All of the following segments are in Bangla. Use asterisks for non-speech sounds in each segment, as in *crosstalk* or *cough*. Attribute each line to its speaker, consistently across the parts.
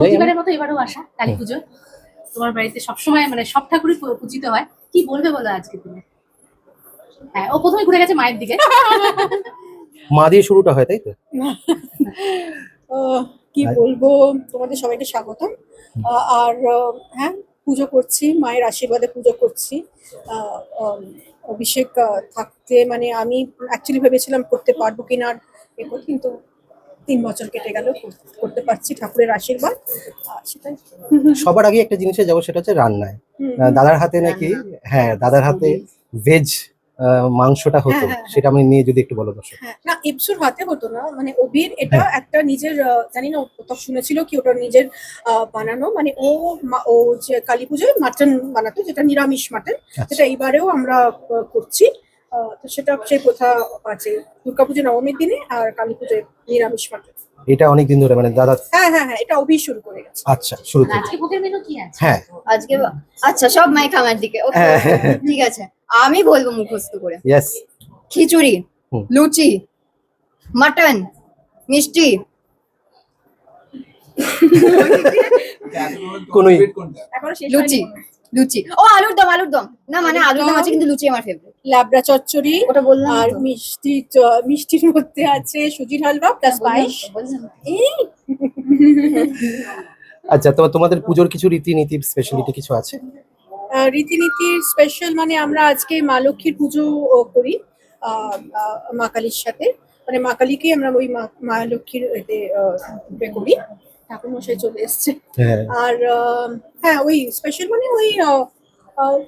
Speaker 1: প্রতিবারের মতো এবারও আসা কালী পুজো তোমার বাড়িতে সবসময় মানে সব ঠাকুরই পূজিত হয়। কি বলবে বলো আজকে তুমি? হ্যাঁ ও প্রথমে ঘুরে গেছে মায়ের দিকে। *laughs*
Speaker 2: মা দিয়ে শুরুটা হয় তাই তো?
Speaker 3: আহ, কি বলব? তোমাদের সবাইকে স্বাগত আর হ্যাঁ পুজো করছি মায়ের আশীর্বাদে পুজো করছি। আহ, অভিষেক আহ, থাকতে মানে আমি অ্যাকচুয়ালি ভেবেছিলাম করতে পারব কিনা আর কিন্তু তিন বছর কেটে গেল করতে পারছি ঠাকুরের আশীর্বাদ। সেটাই।
Speaker 2: সবার আগে একটা জিনিসে যাব সেটা হচ্ছে রান্নায়। দাদার হাতে নাকি হ্যাঁ দাদার হাতে ভেজ মাংসটা হতো
Speaker 3: হ্যাঁ, হ্যাঁ,
Speaker 2: সেটা আমি নিয়ে যদি একটু বলো দর্শক।
Speaker 3: হ্যাঁ না ইপসুর হাতে হতো না। মানে ওবির এটা একটা নিজের জানি না কোথাও শুনেছিল কি ওটা নিজের বানানো। মানে ও মা- ও যে কালী পুজোয় মাটন বানাতো যেটা নিরামিষ মাটন। যেটা এইবারেও আমরা করছি। তো সেটা সেই প্রথা আছে। দুর্গাপুজো নবমীর দিনে আর কালী পুজোয় নিরামিষ মাটন
Speaker 2: এটা অনেকদিন ধরে মানে দাদা
Speaker 3: হ্যাঁ হ্যাঁ হ্যাঁ এটা অভি শুরু করে গেছে।
Speaker 2: আচ্ছা শুরু থেকে
Speaker 1: আজকে ভোগের মেনু কি আছে?
Speaker 2: হ্যাঁ।
Speaker 4: আজকে বা- আচ্ছা সব মাইক আমার দিকে। ওকে
Speaker 2: হ্যাঁ, হ্যাঁ।
Speaker 4: ঠিক আছে। আমি বলব মুখস্থ করে।
Speaker 2: ইয়েস
Speaker 4: খিচুড়ি লুচি মাটন মিষ্টি।
Speaker 2: কোনোই
Speaker 4: লুচি লুচি। ও আলুর দম আলুর দম না মানে আলুর দম আছে কিন্তু লুচি আমার ফেভারিট
Speaker 3: লাবড়া চচ্চড়ি
Speaker 4: ওটা বললাম
Speaker 3: আর মিষ্টি মিষ্টির মধ্যে আছে সুজির হালুয়া প্লাস পায়েস।
Speaker 2: আচ্ছা তো তোমাদের পুজোর কিছু রীতিনীতি স্পেশালিটি কিছু আছে?
Speaker 3: রীতিনীতির স্পেশাল মানে আমরা আজকে মা লক্ষ্মীর পুজো ও করি মা কালীর সাথে। মানে মা কালীকে আমরা ওই মা- মা লক্ষ্মীর এতে আহ, করি। ঠাকুর মশাই চলে এসছে।
Speaker 2: হ্যাঁ।
Speaker 3: আর আহ, হ্যাঁ ওই স্পেশাল মানে ওই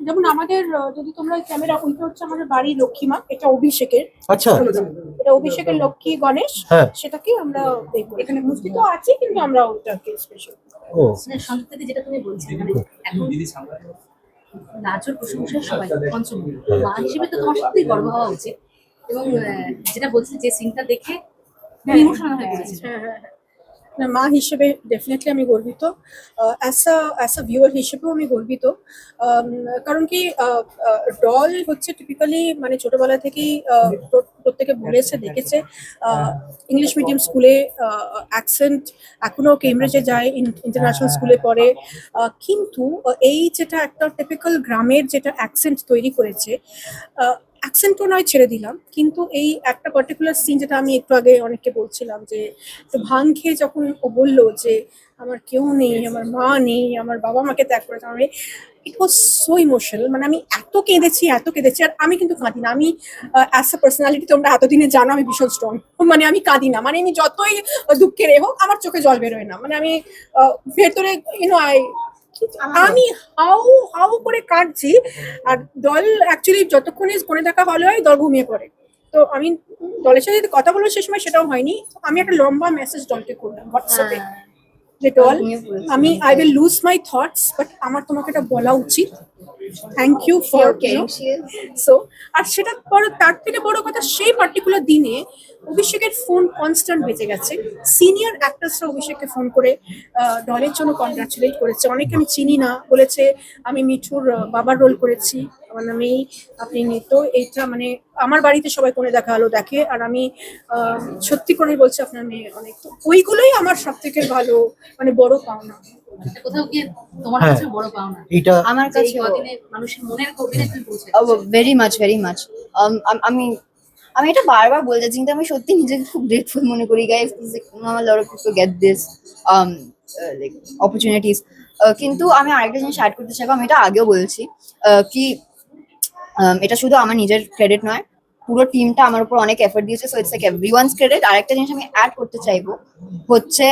Speaker 3: যেমন আমাদের যদি তোমরা ক্যামেরা ওইটা হচ্ছে আমাদের বাড়ি লক্ষ্মী মা এটা অভিষেকের।
Speaker 2: আচ্ছা।
Speaker 3: এটা অভিষেকের লক্ষ্মী গণেশ
Speaker 2: হ্যাঁ।
Speaker 3: সেটাকে আমরা করি। এখানে মূর্তি তো আছে কিন্তু আমরা ওটাকে স্পেশাল
Speaker 2: ও।
Speaker 1: মানে যেটা তুমি বলছিলে মানে এখন নাচর সবাই পঞ্চম মা হিসেবে তো তোমার গর্ব হওয়া উচিত। এবং আহ, যেটা বলছিলে যে সিনটা দেখে ইমোশনাল হয়ে পড়েছে।
Speaker 3: হ্যাঁ হ্যাঁ হ্যাঁ। না, মা হিসেবে ডেফিনেটলি আমি গর্বিত। As a as a viewer হিসেবেও আমি গর্বিত। কারণ কি ডল হচ্ছে টিপিক্যালি মানে ছোটবেলা থেকেই প্রত্যেকে বলেছে দেখেছে ইংলিশ মিডিয়াম স্কুলে অ্যাকসেন্ট এখনও কেমব্রিজে যায় ইন্টারন্যাশনাল স্কুলে পড়ে। আহ, কিন্তু এই যেটা একটা টিপিক্যাল গ্রামের যেটা অ্যাকসেন্ট তৈরি করেছে অ্যাকসেন্টও নয় ছেড়ে দিলাম কিন্তু এই একটা পার্টিকুলার সিন যেটা আমি একটু আগে অনেককে বলছিলাম যে ভাং খেয়ে যখন ও বলল যে আমার কেউ নেই আমার মা নেই আমার বাবা মাকে ত্যাগ করেছে আমি ইট ওয়াজ সো ইমোশনাল মানে আমি এত কেঁদেছি এত কেঁদেছি আর আমি কিন্তু কাঁদি না আমি অ্যাজ আ পার্সোনালিটি তোমরা এতদিনে জানো আমি ভীষণ স্ট্রং মানে আমি কাঁদি না মানে আমি যতই দুঃখের হোক আমার চোখে জল বেরোয় না মানে আমি ভেতরে ইউনো আই আমি হাউ হাউ করে কাঁদছি আর দল অ্যাকচুয়ালি যতক্ষণে কোণে দেখা হলো হয় দল ঘুমিয়ে পড়ে তো আমি দলের সাথে কথা বলব সে সময় সেটাও হয়নি আমি একটা লম্বা মেসেজ দলকে করলাম হোয়াটসঅ্যাপে যে
Speaker 4: অল
Speaker 3: আমি I will lose my thoughts but আমার তোমাকে এটা বলা উচিত। থ্যাংক ইউ ফর সো আর সেটা বড় তার থেকে বড় কথা সেই পার্টিকুলার দিনে অভিষেকের ফোন কনস্ট্যান্ট বেঁচে গেছে। সিনিয়র অ্যাক্টার্সরা অভিষেককে ফোন করে আহ, দলের জন্য কনগ্রাচুলেট করেছে। অনেকে আমি চিনি না বলেছে আমি মিঠুর বাবার রোল করেছি। আমার নামেই আপনি নিত এইটা মানে আমার বাড়িতে সবাই কোণে দেখা হলো দেখে। আর আমি আহ, সত্যি করে বলছি আপনার মেয়ে অনেক তো ওইগুলোই আমার সব থেকে ভালো মানে বড় পাওনা।
Speaker 1: তোমার
Speaker 2: হ্যাঁ।
Speaker 1: কাছে বড় পাও না
Speaker 2: এইটা
Speaker 4: আমার কাছে ভেরি মাচ ভেরি মাচ আমি আমি এটা বারবার বলতে চাই কিন্তু আমি সত্যি নিজেকে খুব গ্রেটফুল মনে করি গাইজ আমার লড় people get this like opportunities কিন্তু আমি আরেকটা জিনিস অ্যাড করতে চাইব আমি এটা আগেও বলছি আহ, কি um, এটা শুধু আমার নিজের ক্রেডিট নয় পুরো টিমটা আমার উপর অনেক এফর্ট দিয়েছে so it's like every one's credit আরেকটা জিনিস আমি অ্যাড করতে চাইব হচ্ছে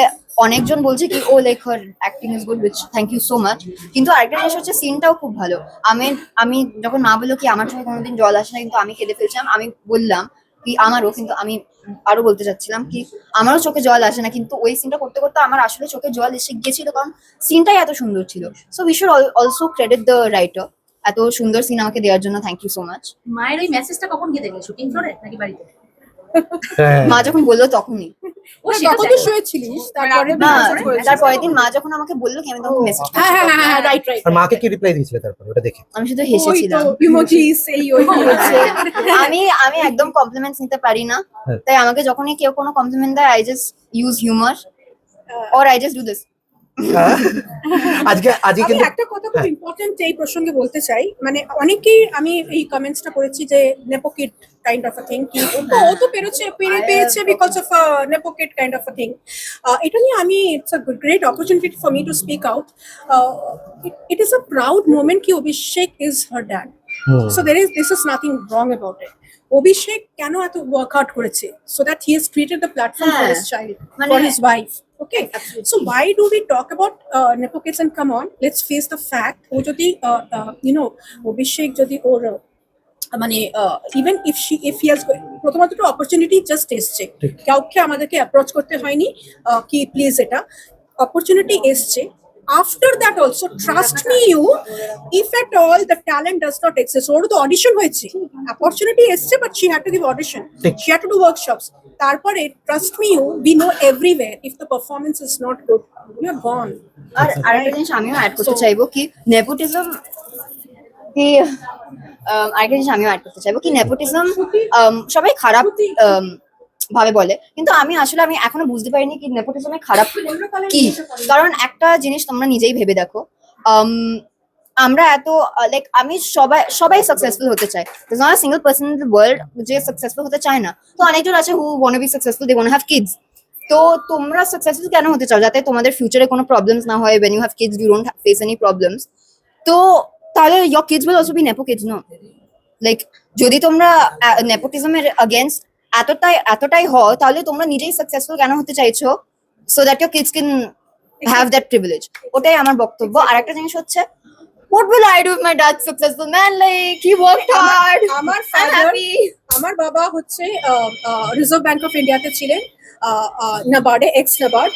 Speaker 4: অনেকজন বলছে কি ও like her acting is good which thank you so much কিন্তু আরেকটা জিনিস হচ্ছে সিনটাও খুব ভালো। আমি আমি যখন মা বলল কি, আমার চোখে কোনোদিন জল আসে না কিন্তু আমি কেঁদে ফেলছিলাম, আমি বললাম কি, আমারও, কিন্তু আমি আরও বলতে চাচ্ছিলাম কি, আমারও চোখে জল আসে না, কিন্তু ওই সিনটা করতে করতে আমার আসলে চোখে জল এসে গিয়েছিল, কারণ সিনটাই এত সুন্দর ছিল। So we should also credit the writer এত সুন্দর সিন আমাকে দেওয়ার জন্য থ্যাংক ইউ সো মাচ
Speaker 1: মায়ের ওই মেসেজটা কখন গিয়ে দেখলে? শুটিং ফ্লোরে নাকি বাড়িতে?
Speaker 2: হ্যাঁ।
Speaker 4: মা যখন বলল তখনই।
Speaker 1: ও।
Speaker 4: তারপরের দিন মা যখন আমাকে বলল কি আমি তখন মেসেজ
Speaker 3: হ্যাঁ হ্যাঁ হ্যাঁ হ্যাঁ রাইট রাইট
Speaker 2: আর মাকে কি রিপ্লাই দিয়েছিলে তারপর? ওটা দেখে।
Speaker 4: আমি শুধু হেসেছিলাম।
Speaker 3: ইমোজিস এই ওই
Speaker 4: আমি আমি একদম কমপ্লিমেন্টস নিতে পারি না। তাই আমাকে যখনই কেউ কোনো কমপ্লিমেন্ট দেয় I just use humour or I just do
Speaker 2: this? *laughs* আজকে আজকে কিন্তু
Speaker 3: একটা কথা খুব ইম্পর্টেন্ট এই প্রসঙ্গে বলতে চাই মানে অনেকেই আমি এই কমেন্টসটা করেছি যে nepo kid kind of a thing কি ও তো পেরেছে পেরে পেয়েছে because of nepo kid kind of a thing এটা নিয়ে আমি it's a great opportunity for me to speak out it is a proud moment কি Abhishek is her
Speaker 2: dad.
Speaker 3: So there is this is nothing wrong about it Abhishek কেন এত ওয়ার্কআউট করেছে? So that he has created the
Speaker 4: platform
Speaker 3: for. His
Speaker 4: child
Speaker 3: for his wife okay? so why do we talk about uh, nepo kids and come on? Let's face the ও যদি uh, uh, you অভিষেক যদি ওর uh, মানে even if she if he has প্রথমত তো অপরচুনিটি জাস্ট এসছে। কাউকে আমাদেরকে অ্যাপ্রোচ করতে হয়নি uh, কি প্লিজ এটা। অপরচুনিটি এসছে। After that also trust me you if at all the talent does not exist ওর তো অডিশন হয়েছে। অপরচুনিটি এসছে but she had to give audition
Speaker 2: ঠিক।
Speaker 3: She had to do workshops তারপরে trust me you we know everywhere if the performance is not good you are gone
Speaker 4: আর আরেকটা জিনিস আমিও অ্যাড করতে চাইব কি নেপোটিজম কি আম, আরেকটা জিনিস আমিও অ্যাড করতে চাইব কি নেপোটিজম সবাই খারাপ আম, ভাবে বলে। কিন্তু আমি আসলে আমি এখনও বুঝতে পারিনি কি নেপোটিজমের খারাপ কি। কারণ একটা জিনিস তোমরা নিজেই ভেবে দেখো। আমরা এত লাইক আমি সবাই সবাই সাকসেসফুল হতে চাই। There not a single person in the world যে সাকসেসফুল হতে চায় না। তো অনেকজন আছে who want be successful they want have kids তো তোমরা সাকসেসফুল কেন হতে চাও? যাতে তোমাদের ফিউচারে কোনো প্রবলেমস না হয় when you have kids you don't face any problems তো তাহলে your kids will also be nepo kids no like যদি তোমরা নেপোটিজমের আগেনস্ট এতটাই এতটাই হও তাহলে তোমরা নিজেই সাকসেসফুল কেন হতে চাইছো? So that your kids can have that privilege. ওটাই আমার বক্তব্য। আর একটা জিনিস হচ্ছে what will I do if my dad's successful man? Like he worked hard.
Speaker 3: আমার
Speaker 4: happy.
Speaker 3: আমার বাবা হচ্ছে রিজার্ভ ব্যাংক অফ ইন্ডিয়াতে ছিলেন নাবার্ডে ex NABARD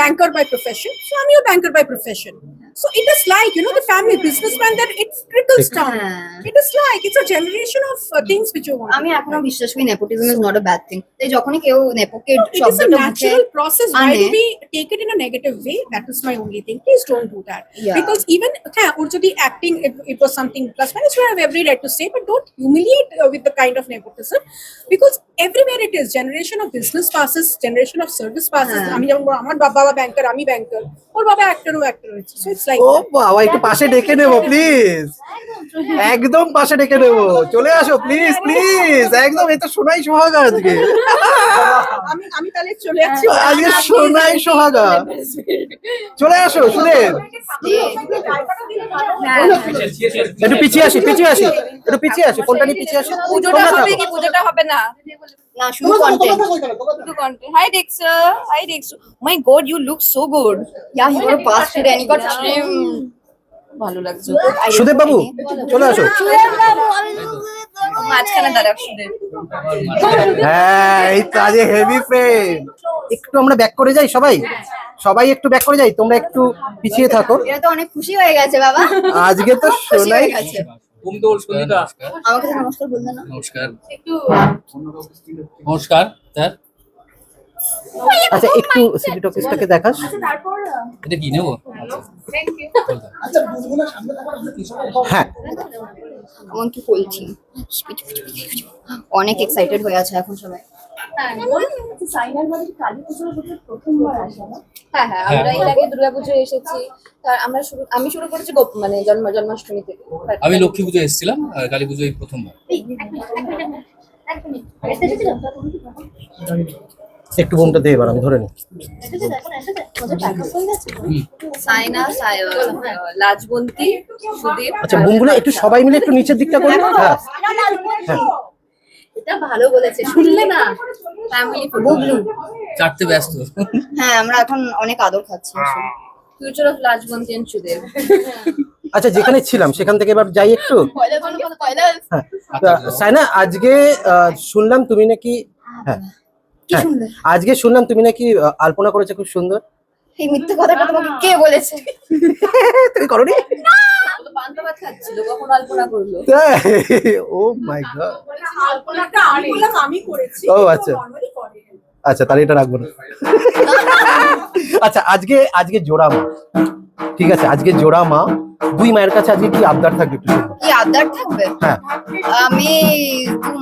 Speaker 3: banker by profession so আমিও banker by profession So it is like you know the family businessman that it trickles down
Speaker 4: হ্যাঁ।
Speaker 3: It is like it's a generation of things which you want
Speaker 4: আমি এখনো বিশ্বাস করি nepotism is not a bad thing তাই যখনই কেউ নেপোকে
Speaker 3: it is a
Speaker 4: শব্দটা মুখে
Speaker 3: natural process. Why do
Speaker 4: আনে।
Speaker 3: we take it in a negative way? That is my only thing. Please don't do that.
Speaker 4: Yeah.
Speaker 3: Because even হ্যাঁ, ওর যদি acting, it, it was something plus minus, you have every right to say, but don't humiliate uh, with the kind of nepotism. Because everywhere it is, generation of business passes, generation of service passes.
Speaker 4: হ্যাঁ।
Speaker 3: আমি যেমন বলবো, আমার বাবা ব্যাংকার আমি ব্যাংকার ওর বাবা অ্যাক্টর ও অ্যাক্টর হয়েছে সো ইটস Like
Speaker 2: ও বাবা একটু পাশে ডেকে নেব প্লিজ একদম পাশে ডেকে নেব। চলে আসো প্লিজ প্লিজ একদম এটা শোনাই সোহাগা আজকে।
Speaker 3: আমি আমি তাহলে চলে যাচ্ছি
Speaker 2: আজকে শোনাই সোহাগা। চলে আসো শুনেন একটু পিছিয়ে আসি পিছিয়ে আসি। একটু পিছিয়ে আসি কোনটা নিয়ে পিছিয়ে আসি।
Speaker 5: পুজোটা হবে কি পুজোটা হবে না?
Speaker 4: শুধু কন্টেন্ট
Speaker 5: শুধু.
Speaker 4: Yeah he got pass got
Speaker 5: ভালো লাগছে।
Speaker 2: সুদেব বাবু চলে আসো।
Speaker 5: মাঝখানে
Speaker 2: হ্যাঁ এই তো হেভি ফ্রেন্ড একটু আমরা ব্যাক করে যাই সবাই? সবাই একটু ব্যাক করে যাই? তোমরা একটু পিছিয়ে থাকো।
Speaker 4: তো অনেক খুশি হয়ে গেছে বাবা।
Speaker 2: আজকে তো
Speaker 4: হয়ে বললে
Speaker 6: নমস্কার। নমস্কার স্যার।
Speaker 2: আচ্ছা একটু সিটি টকিসটাকে দেখাস।
Speaker 6: এটা কি নেব?
Speaker 2: হ্যাঁ।
Speaker 4: এমন কি বলছি? অনেক এক্সাইটেড হয়ে আছে এখন সবাই।
Speaker 5: হ্যাঁ হ্যাঁ আমরা এর আগে দুর্গাপুজো এসেছি। তার আমরা শুরু আমি শুরু করেছি গোপ- মানে জন্ম জন্মাষ্টমী থেকে।
Speaker 6: আমি লক্ষ্মী পুজো এসেছিলাম কালী পুজো এই প্রথমবার।
Speaker 2: একটু বোমটা দে এবার আমি ধরে নিই
Speaker 5: সাইনা লাজবন্তী সুদীপ।
Speaker 2: আচ্ছা বোমগুলো একটু সবাই মিলে একটু নিচের দিকটা করি হ্যাঁ হ্যাঁ।
Speaker 5: এটা ভালো বলেছে শুনলে না ফ্যামিলি
Speaker 4: বুবলু
Speaker 6: চারটে ব্যস্ত।
Speaker 4: হ্যাঁ আমরা এখন অনেক আদর খাচ্ছি
Speaker 5: future of Lajwanti and Sudeb
Speaker 2: আচ্ছা যেখানে ছিলাম সেখান থেকে এবার যাই একটু। হ্যাঁ। তা, সাইনা আজকে আহ, শুনলাম তুমি নাকি হ্যাঁ। আজকে শুনলাম তুমি নাকি আলপনা করেছ খুব সুন্দর।
Speaker 4: এই মিথ্যে কথাটা তোমাকে কে বলেছে? *laughs*
Speaker 2: তুমি করনি?
Speaker 5: পান্তা ভাত খাচ্ছিল কখন আলপনা করল?
Speaker 2: ও মাই গড
Speaker 3: আলপনাটা আমি বললাম আমি করেছি।
Speaker 2: ও, আচ্ছা। আচ্ছা তাহলে এটা রাখব না। *laughs* আচ্ছা আজকে আজকে জোড়া মা। ঠিক আছে আজকে জোড়া মা। দুই মায়ের কাছে আজকে কি আবদার থাকবে
Speaker 4: কি আবদার থাকবে?
Speaker 2: হ্যাঁ।
Speaker 4: আমি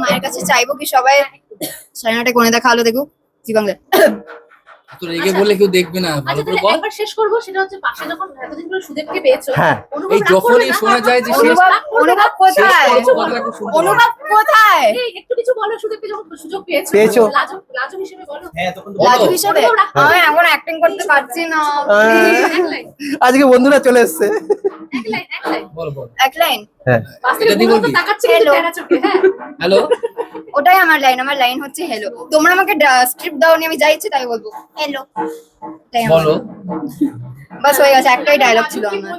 Speaker 4: মায়ের কাছে চাইব কি সবাই সাইনাটা কোণে দেখা আলো দেখো জি বাংলা
Speaker 6: তো রেগে বললে কেউ দেখবে না ভালো
Speaker 1: আচ্ছা
Speaker 6: করে বল
Speaker 1: একবার শেষ করব সেটা হচ্ছে পাশে যখন এতদিন ধরে সুদেবকে পেয়েছ
Speaker 2: হ্যাঁ।
Speaker 6: এই যখনই শোনা যায় যে শেষ
Speaker 4: অনুভব
Speaker 1: রাগ করবে না?
Speaker 4: অনুভব কোথায়
Speaker 6: শেষ করো, কথাটা খুব সুন্দর।
Speaker 4: অনুভব কোথায়
Speaker 1: একটু কিছু বলো সুদেবকে যখন সুযোগ পেয়েছ
Speaker 2: পেয়েছ।
Speaker 1: লাজো লাজো হিসেবে বলো
Speaker 4: লাজু
Speaker 6: বলো।
Speaker 4: হিসেবে
Speaker 1: অনুভব রাগ করবে
Speaker 4: আমি
Speaker 1: না?
Speaker 4: অ্যাক্টিং করতে পারছি না
Speaker 2: আজকে বন্ধুরা চলে এসছে
Speaker 1: এক লাইন এক লাইন
Speaker 6: বল বল
Speaker 4: এক লাইন
Speaker 2: হ্যাঁ
Speaker 6: এটা দিয়ে বলবি?
Speaker 1: তাকাচ্ছে কিন্তু
Speaker 4: Hello.
Speaker 1: তেরা চোখে, হ্যাঁ
Speaker 6: হ্যালো
Speaker 4: ওটাই আমার লাইন আমার লাইন হচ্ছে হ্যালো তোমরা আমাকে স্ক্রিপ্ট দাওনি আমি যাই ইচ্ছে তাই বলব। হেলো
Speaker 6: বলো।
Speaker 4: বাস হয়ে গেছে একটাই ডায়লগ ছিল আমার।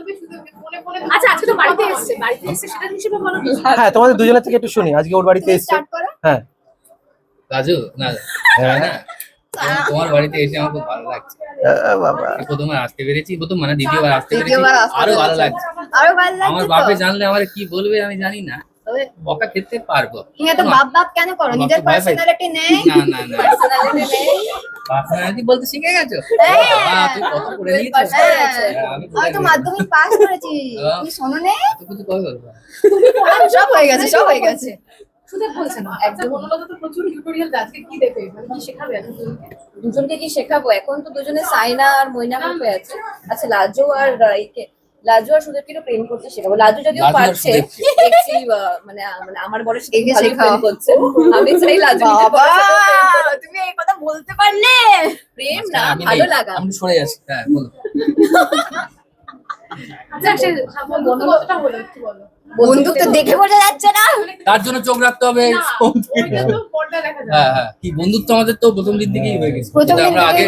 Speaker 1: আচ্ছা আজকে তো বাড়িতে এসেছে বাড়িতে এসেছে সেটা হিসেবে বলো
Speaker 2: হ্যাঁ তোমাদের দুজনের থেকে একটু শুনি আজকে ওর বাড়িতে এসছে।
Speaker 4: স্টার্ট করো।
Speaker 2: হ্যাঁ।
Speaker 6: রাজু না
Speaker 2: হ্যাঁ।
Speaker 6: না তোমার- তোমার বাড়িতে এসে আমার খুব ভালো লাগছে। প্রথমবার আসতে পেরেছি প্রথম মানে দ্বিতীয়বার আসতে পেরেছি।
Speaker 4: দ্বিতীয়বার
Speaker 6: আরও ভালো লাগছে।
Speaker 4: আরও ভালো
Speaker 6: আমার
Speaker 4: লাগছে
Speaker 6: বাপে জানলে আমার কি বলবে আমি জানি না। তবে বকা খেতে পারব।
Speaker 4: তুমি এত বাপ বাপ কেন করো? নিজের
Speaker 6: তো।
Speaker 4: পার্সোনালিটি নেই?
Speaker 6: না না না। পার্সোনালিটি বলতে শিখে গেছো?
Speaker 4: হ্যাঁ।
Speaker 6: তুই কত পড়ে নিয়েছিস
Speaker 4: হ্যাঁ।
Speaker 6: আমি
Speaker 4: তো মাধ্যমিক পাস করেছি।
Speaker 6: হ্যাঁ।
Speaker 4: তুমি শোনো নে
Speaker 6: এত কিছু কবে বলব
Speaker 4: সব হয়ে গেছে সব হয়ে গেছে।
Speaker 1: সুদেব বলছে একদম। বনলতা তো প্রচুর টিউটোরিয়াল আজকে কি দেবে মানে কি শেখাবে এখন দুজনকে?
Speaker 5: কি শেখাবো? এখন তো দুজনে সাইনা আর মইনা গ্রুপে আছে। আচ্ছা লাজু আর একে লাজু আর সুদেবকে একটু প্রেম করতে শেখাবো লাজু যদিও পারছে দেখছি *laughs* মানে মানে আমার বরের সাথে
Speaker 4: একে
Speaker 5: ভালোই
Speaker 4: শেখাও।
Speaker 5: করছে। আমি চাই লাজু।
Speaker 4: তুমি এই কথা বলতে পারলে!
Speaker 5: প্রেম না ভালো লাগা।
Speaker 6: আমি সরে যাচ্ছি। হ্যাঁ বলো।
Speaker 1: আচ্ছা
Speaker 4: বন্দুক তো দেখে বোঝা যাচ্ছে না?
Speaker 6: তার জন্য চোখ রাখতে হবে
Speaker 1: তো
Speaker 6: হ্যাঁ হ্যাঁ। কি বন্ধুত্ব আমাদের তো প্রথম দিন থেকেই হয়ে গেছে। আমরা আগে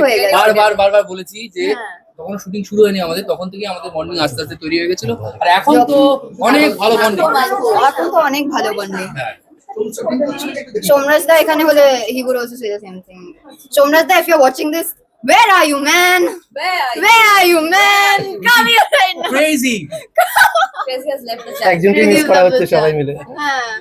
Speaker 6: বারবার বলেছি যে
Speaker 4: হ্যাঁ।
Speaker 6: তখন শুটিং শুরু হয়নি আমাদের তখন থেকে আমাদের বন্ডিং আস্তে আস্তে তৈরি হয়ে গেছিল আর এখন তো অনেক ভালো বন্ডিং
Speaker 4: এখন তো অনেক ভালো বন্ডিং
Speaker 6: হ্যাঁ
Speaker 4: সোমরাজ দা এখানে হলে he would also say the same thing Somraj da if you're watching this where are you man where are you Where are you man come here right now
Speaker 6: crazy
Speaker 5: Crazy has left the chat.
Speaker 2: একজনকে মিস করা হচ্ছে সবাই মিলে
Speaker 4: হ্যাঁ